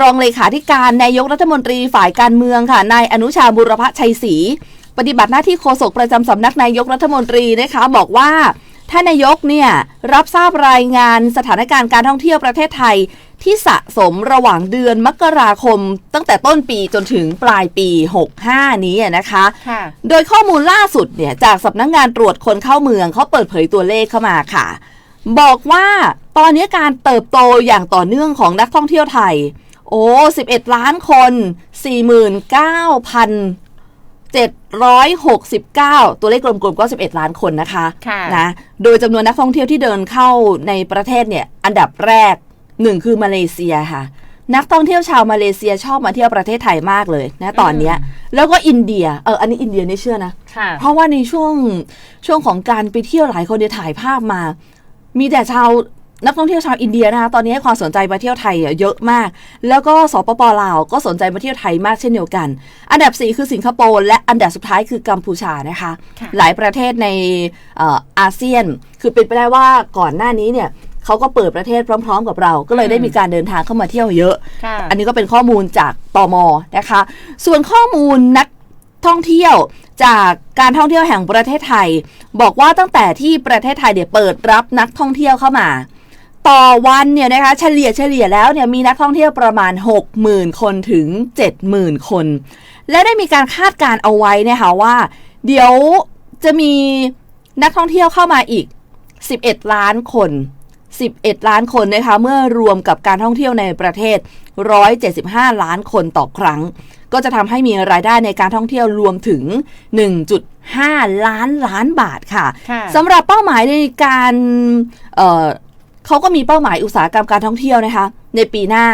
รองเลขาธิการนายกรัฐมนตรีฝ่ายการเมืองค่ะ นายอนุชาบุรพชัยศรีปฏิบัติหน้าที่โฆษกประจำสำนักนายกรัฐมนตรีนะคะ บอกว่าท่านนายกเนี่ยรับทราบรายงานสถานการณ์การท่องเที่ยวประเทศไทย ที่สะสมระหว่างเดือนมกราคม ตั้งแต่ต้นปีจนถึงปลายปี 65 นี้นะคะค่ะโดยข้อมูลล่าสุดเนี่ยจากสำนักงงานตรวจคนเข้าเมืองเขาเปิดเผยตัวเลขเข้ามาค่ะ บอกว่าตอนนี้การเติบโตอย่างต่อเนื่องของนักท่องเที่ยวไทย โอ้11 ล้านคน 49,769 ตัวเลขกลมๆก็ 11 ล้านคนนะคะค่ะนะโดยจำนวนนักท่องเที่ยวที่เดินเข้าในประเทศเนี่ย อันดับแรกหนึ่งคือมาเลเซียค่ะ นักท่องเที่ยวชาวมาเลเซียชอบมาเที่ยวประเทศไทยมากเลยนะตอนเนี้ยแล้วก็อินเดียเอออันนี้อินเดียนี่เชื่อนะค่ะเพราะว่าในช่วงช่วงของการไปเที่ยวหลายคนเนี่ยถ่ายภาพมา มีแต่ชาว นักท่องเที่ยวชาวอินเดียนะคะตอนนี้ให้ความสนใจมาเที่ยวไทยอะเยอะมาก แล้วก็สปปลาวก็สนใจมาเที่ยวไทยมากเช่นเดียวกัน อันดับ 4 คือสิงคโปร์และอันดับสุดท้ายคือกัมพูชานะคะค่ะหลายประเทศในเอ่ออาเซียน คือเป็นไปได้ว่าก่อนหน้านี้เนี่ยเขาก็เปิดประเทศพร้อม ๆ กับเรา ก็เลยได้มีการเดินทางเข้ามาเที่ยวเยอะค่ะอันนี้ก็เป็นข้อมูลจากตมนะคะ ส่วนข้อมูลนักท่องเที่ยวจากการท่องเที่ยวแห่งประเทศไทย บอกว่าตั้งแต่ที่ประเทศไทยเดี๋ยวเปิดรับนักท่องเที่ยวเข้ามา ต่อวันเนี่ยนะคะเฉลี่ยเฉลี่ยแล้วเนี่ยมีนักท่องเที่ยวประมาณ 60,000 คนถึง 70,000 คน และได้มีการคาดการณ์เอาไว้นะคะว่า เดี๋ยวจะมีนักท่องเที่ยวเข้ามาอีก 11 ล้านคน 11 ล้านคนนะคะเมื่อรวมกับการท่องเที่ยวในประเทศ 175 ล้านคนต่อครั้ง ก็จะทำให้มีรายได้ในการท่องเที่ยวรวมถึง 1.5 ล้านล้านบาทค่ะค่ะสำหรับเป้าหมายในการ เอ่อเขาก็มีเป้าหมายอุตสาหกรรมการท่องเที่ยวนะคะ ในปีหน้า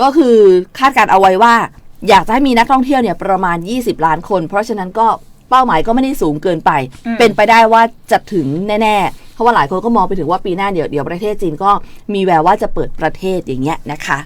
ก็คือคาดการณ์เอาไว้ว่า อยากจะให้มีนักท่องเที่ยวเนี่ยประมาณ 20 ล้านคน เพราะฉะนั้นก็เป้าหมายก็ไม่ได้สูงเกินไปอืมเป็นไปได้ว่าจะถึงแน่ๆ เพราะว่าหลายคนก็มองไปถึงว่าปีหน้าเดี๋ยวเดี๋ยวประเทศจีนก็มีแววว่าจะเปิดประเทศอย่างเงี้ยนะคะ